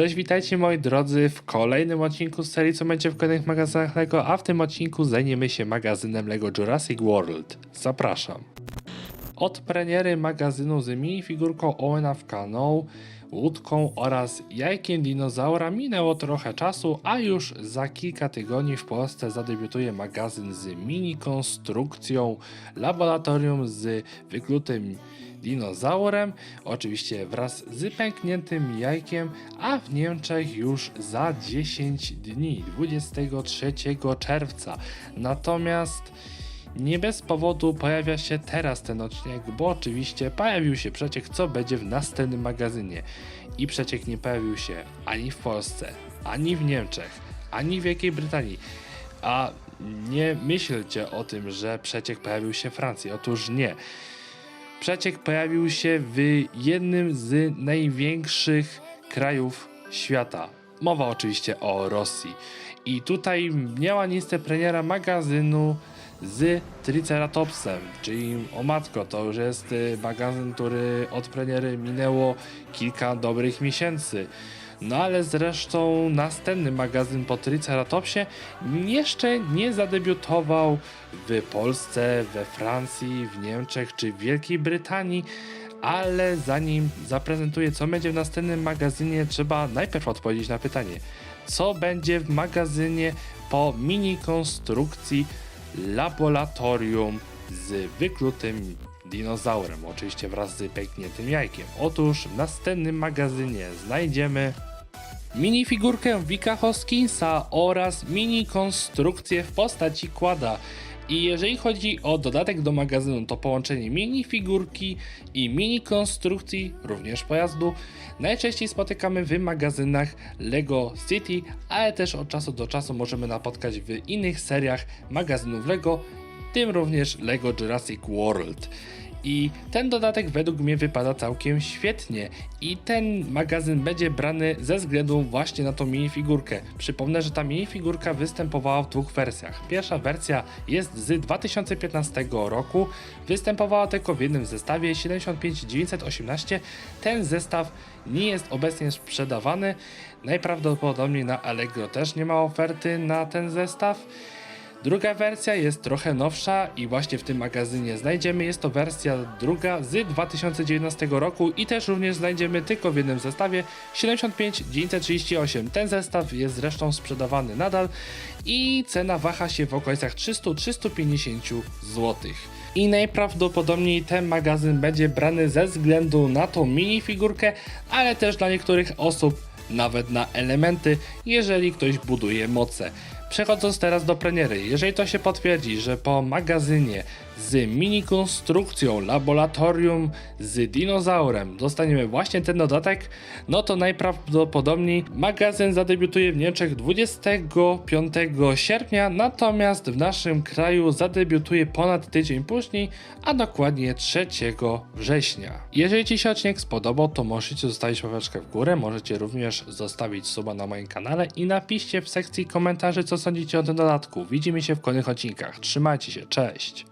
Cześć, witajcie moi drodzy w kolejnym odcinku z serii Co będzie w kolejnych magazynach LEGO, a w tym odcinku zajmiemy się magazynem LEGO Jurassic World. Zapraszam. Od premiery magazynu z minifigurką Owena w Kano, łódką oraz jajkiem dinozaura minęło trochę czasu, a już za kilka tygodni w Polsce zadebiutuje magazyn z mini konstrukcją, laboratorium z wyklutym dinozaurem, oczywiście wraz z pękniętym jajkiem, a w Niemczech już za 10 dni, 23 czerwca. Natomiast nie bez powodu pojawia się teraz ten odcinek, bo oczywiście pojawił się przeciek, co będzie w następnym magazynie. I przeciek nie pojawił się ani w Polsce, ani w Niemczech, ani w Wielkiej Brytanii. A nie myślcie o tym, że przeciek pojawił się w Francji. Otóż nie. Przeciek pojawił się w jednym z największych krajów świata. Mowa oczywiście o Rosji. I tutaj miała miejsce premiera magazynu z Triceratopsem, czyli o matko, to już jest y, magazyn, który od premiery minęło kilka dobrych miesięcy. No ale zresztą następny magazyn po Triceratopsie jeszcze nie zadebiutował w Polsce, we Francji, w Niemczech czy w Wielkiej Brytanii. Ale zanim zaprezentuję, co będzie w następnym magazynie, trzeba najpierw odpowiedzieć na pytanie, co będzie w magazynie po mini konstrukcji laboratorium z wyklutym dinozaurem, oczywiście wraz z pękniętym jajkiem. Otóż w następnym magazynie znajdziemy minifigurkę Wika Hoskinsa oraz mini konstrukcję w postaci kłada. I jeżeli chodzi o dodatek do magazynu, to połączenie minifigurki i mini konstrukcji, również pojazdu, najczęściej spotykamy w magazynach LEGO City, ale też od czasu do czasu możemy napotkać w innych seriach magazynów LEGO, tym również LEGO Jurassic World. I ten dodatek według mnie wypada całkiem świetnie. I ten magazyn będzie brany ze względu właśnie na tą minifigurkę. Przypomnę, że ta minifigurka występowała w dwóch wersjach. Pierwsza wersja jest z 2015 roku. Występowała tylko w jednym zestawie 75918. Ten zestaw nie jest obecnie sprzedawany. Najprawdopodobniej na Allegro też nie ma oferty na ten zestaw. Druga wersja jest trochę nowsza i właśnie w tym magazynie znajdziemy. Jest to wersja druga z 2019 roku i też również znajdziemy tylko w jednym zestawie 75938. Ten zestaw jest zresztą sprzedawany nadal i cena waha się w okolicach 300-350 zł. I najprawdopodobniej ten magazyn będzie brany ze względu na tą minifigurkę, ale też dla niektórych osób nawet na elementy, jeżeli ktoś buduje moce. Przechodząc teraz do premiery, jeżeli to się potwierdzi, że po magazynie z mini konstrukcją, laboratorium z dinozaurem dostaniemy właśnie ten dodatek, no to najprawdopodobniej magazyn zadebiutuje w Niemczech 25 sierpnia, natomiast w naszym kraju zadebiutuje ponad tydzień później, a dokładnie 3 września. Jeżeli Ci się odcinek spodobał, to możecie zostawić łapeczkę w górę, możecie również zostawić suba na moim kanale i napiszcie w sekcji komentarzy, co sądzicie o tym dodatku. Widzimy się w kolejnych odcinkach. Trzymajcie się, cześć!